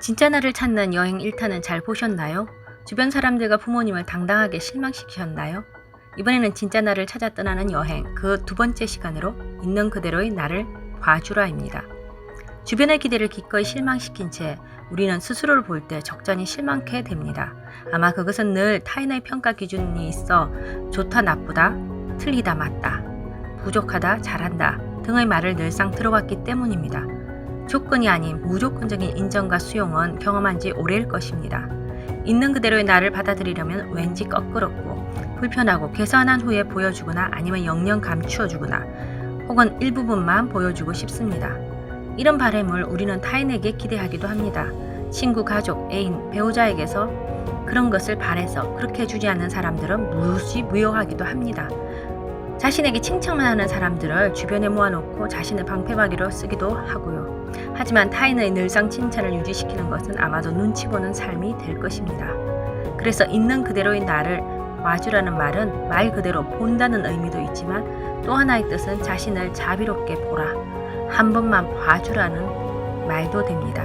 진짜 나를 찾는 여행 1탄은 잘 보셨나요? 주변 사람들과 부모님을 당당하게 실망시키셨나요? 이번에는 진짜 나를 찾아 떠나는 여행 그 두 번째 시간으로 있는 그대로의 나를 봐주라입니다. 주변의 기대를 기꺼이 실망시킨 채 우리는 스스로를 볼 때 적잖이 실망케 됩니다. 아마 그것은 늘 타인의 평가 기준이 있어 좋다 나쁘다, 틀리다 맞다, 부족하다 잘한다 등의 말을 늘상 들어왔기 때문입니다. 조건이 아닌 무조건적인 인정과 수용은 경험한 지 오래일 것입니다. 있는 그대로의 나를 받아들이려면 왠지 껄끄럽고 불편하고 개선한 후에 보여주거나 아니면 영영 감추어주거나 혹은 일부분만 보여주고 싶습니다. 이런 바램을 우리는 타인에게 기대하기도 합니다. 친구, 가족, 애인, 배우자에게서 그런 것을 바래서 그렇게 해주지 않는 사람들은 무시 무효하기도 합니다. 자신에게 칭찬만 하는 사람들을 주변에 모아놓고 자신의 방패막이로 쓰기도 하고요. 하지만 타인의 늘상 칭찬을 유지시키는 것은 아마도 눈치 보는 삶이 될 것입니다. 그래서 있는 그대로의 나를 와주라는 말은 말 그대로 본다는 의미도 있지만 또 하나의 뜻은 자신을 자비롭게 보라. 한 번만 봐주라는 말도 됩니다.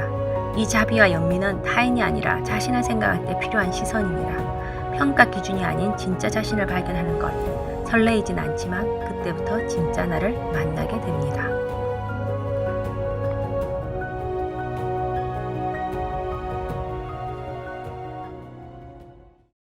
이 자비와 연민은 타인이 아니라 자신을 생각할 때 필요한 시선입니다. 평가 기준이 아닌 진짜 자신을 발견하는 것. 설레이진 않지만 그때부터 진짜 나를 만나게 됩니다.